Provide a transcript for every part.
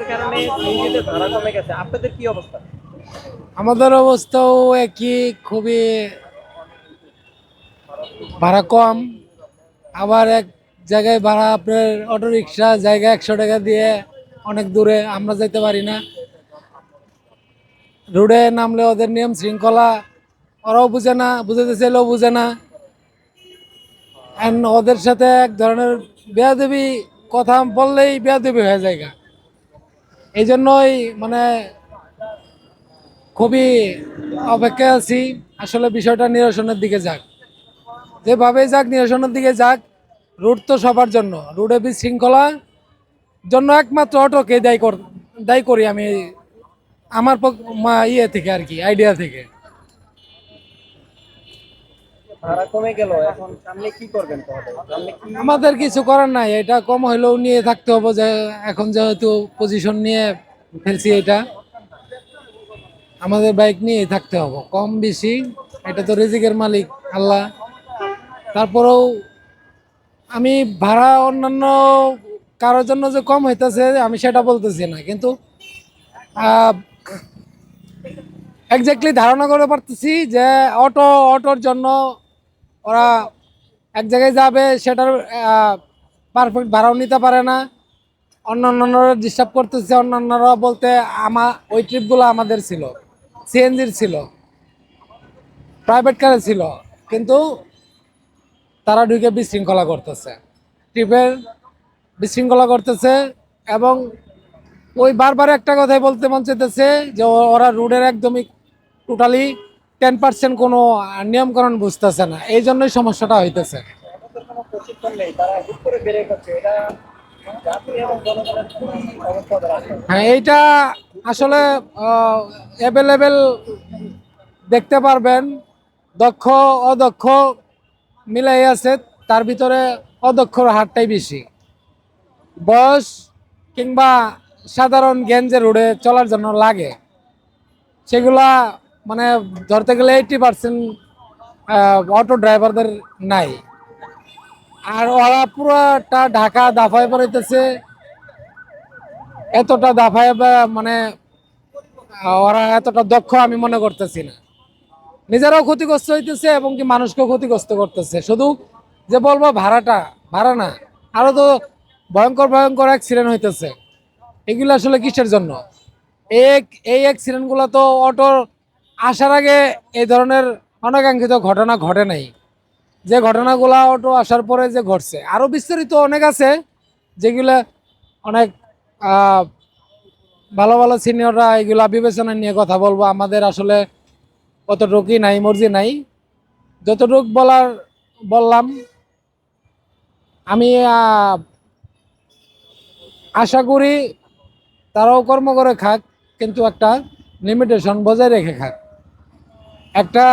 অটোরিক্সার কারণে সিএনজিতে ভাড়া কমে গেছে, আপনাদের কি অবস্থা? আমাদের অবস্থাও একই, খুবই ভাড়া কম। আবার এক জায়গায় ভাড়া আপনার অটো রিক্সা জায়গা একশো টাকা দিয়ে অনেক দূরে, আমরা যেতে পারি না। রোডে নামলে ওদের নিয়ম শৃঙ্খলা, ওরাও বুঝে না বুঝাতে চাইলেও বুঝে না। ওদের সাথে এক ধরনের বেয়াদেবি, কথা বললেই বেয়াদেবি হয়ে যায় গা। এই জন্যই মানে খুবই অপেক্ষায় আছি, আসলে বিষয়টা নিরসনের দিকে যাক। যেভাবেই যাক, নিরসনের দিকে যাক, রুট তো সবার জন্য। রুটে বিশৃঙ্খলা জন্য একমাত্র অটোকে দায়ী কর, দায়ী করি আমি আমার ইয়ে থেকে আর কি আইডিয়া থেকে। আমাদের কিছু করার নাই, এটা কম হইলেও নিয়ে থাকতে হবে যে, এখন যেহেতু পজিশন নিয়ে ফেলছি এটা, আমাদের বাইক নিয়ে থাকতে হবে, কম বেশি, এটা তো রিজিকের মালিক, আল্লাহ। তারপরেও আমি ভাড়া অন্যান্য কারোর জন্য যে কম হইতেছে, আমি সেটা বলতেছি না, কিন্তু এক্স্যাক্টলি ধারণা করে পারতেছি যে অটো, অটোর জন্য ওরা এক জায়গায় যাবে, সেটার পারফেক্ট ভাড়াও নিতে পারে না। অন্য অন্যান্যরা ডিস্টার্ব করতেছে, অন্যান্যরা বলতে আমার ওই ট্রিপগুলো আমাদের ছিল সিএনজির ছিল প্রাইভেট কারে ছিল, কিন্তু তারা ঢুকে বিশৃঙ্খলা করতেছে। ট্রিপের বিশৃঙ্খলা করতেছে এবং ওই বারবার একটা কথাই বলতে মন চাইতেছে যে ওরা রুডের একদমই টোটালি টেন পার্সেন্ট কোনো নিয়মকরণ বুঝতেছে না। এই জন্যই সমস্যাটা হইতেছে। হ্যাঁ এইটা আসলে অ্যাভেলেবেল দেখতে পারবেন। দক্ষ, অদক্ষ মিলাই আছে, তার ভিতরে অদক্ষর হারটাই বেশি। বয়স কিংবা সাধারণ জ্ঞান যে রোডে চলার জন্য লাগে। সেগুলা মানে ধরতে গেলে এইটি পার্সেন্ট অটো ড্রাইভারদের নাই। আর ওরা পুরোটা ঢাকা দাফায় পড়াইতেছে। এতটা দাফায় মানে ওরা এতটা দক্ষ আমি মনে করতেছি না। নিজেরাও ক্ষতিগ্রস্ত হইতেছে এবং কি মানুষকেও ক্ষতিগ্রস্ত করতেছে। শুধু যে বলব ভাড়াটা, ভাড়া না, আরও তো ভয়ঙ্কর ভয়ঙ্কর অ্যাক্সিডেন্ট হইতেছে। এগুলো আসলে কিসের জন্য? এই এই অ্যাক্সিডেন্টগুলো তো অটোর আসার আগে এই ধরনের অনাকাঙ্ক্ষিত ঘটনা ঘটে নাই। যে ঘটনাগুলো অটো আসার পরে যে ঘটছে। আরও বিস্তারিত অনেক আছে, যেগুলো অনেক ভালো ভালো সিনিয়ররা এগুলা বিবেচনা নিয়ে কথা বলব। আমাদের আসলে অতটুকুই নাই, মর্জি নাই। যতটুক বলার বললাম, আমি আশা করি তারাও কর্ম করে খাক, কিন্তু একটা লিমিটেশন বজায় রেখে খাক। একটা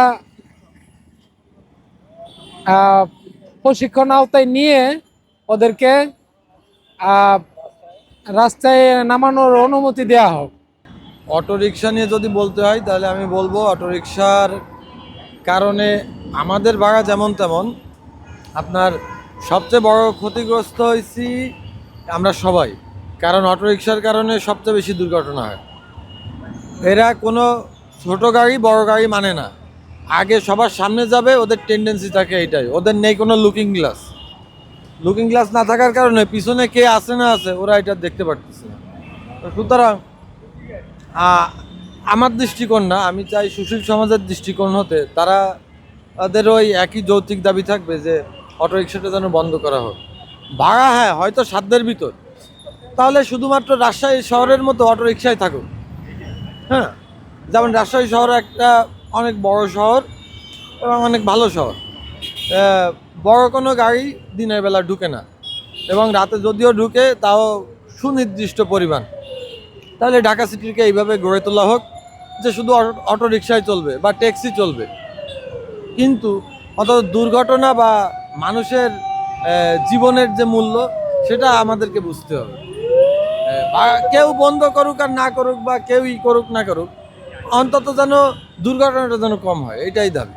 প্রশিক্ষণ আওতায় নিয়ে ওদেরকে রাস্তায় নামানোর অনুমতি দেওয়া হোক। অটোরিকশা নিয়ে যদি বলতে হয়, তাহলে আমি বলব অটোরিকশার কারণে আমাদের বাগা যেমন তেমন, আপনার সবচেয়ে বড় ক্ষতিগ্রস্ত হয়েছি আমরা সবাই। কারণ অটোরিকশার কারণে সবচেয়ে বেশি দুর্ঘটনা হয়। এরা কোনো ছোট গাড়ি, বড় গাড়ি মানে না। আগে সবার সামনে যাবে, ওদের টেন্ডেন্সি থাকে এইটাই। ওদের নেই কোনো লুকিং গ্লাস লুকিং গ্লাস না থাকার কারণে পিছনে কে আছে না আছে, ওরা এটা দেখতে পারতেছে না। সুতরাং আমার দৃষ্টিকোণ না, আমি চাই সুশীল সমাজের দৃষ্টিকোণ হতে। তারা, তাদের ওই একই যৌক্তিক দাবি থাকবে যে অটোরিকশাটা যেন বন্ধ করা হোক। ভাড়া হ্যাঁ হয়তো সাধ্যের ভিতর। তাহলে শুধুমাত্র রাজশাহী শহরের মতো অটোরিকশাই থাকুক। হ্যাঁ? যেমন রাজশাহী শহর একটা অনেক বড় শহর এবং অনেক ভালো শহর। বড় কোনো গাড়ি দিনের বেলা ঢুকে না এবং রাতে যদিও ঢুকে, তাও সুনির্দিষ্ট পরিমাণ। তাহলে ঢাকা সিটিকে এইভাবে গড়ে তোলা হোক যে শুধু অটো- রিক্সায় চলবে বা ট্যাক্সি চলবে। কিন্তু অত দুর্ঘটনা বা মানুষের জীবনের যে মূল্য, সেটা আমাদেরকে বুঝতে হবে। কেউ বন্ধ করুক আর না করুক বা কেউই করুক না করুক অন্তত যেন দুর্ঘটনাটা যেন কম হয় এটাই দাবি।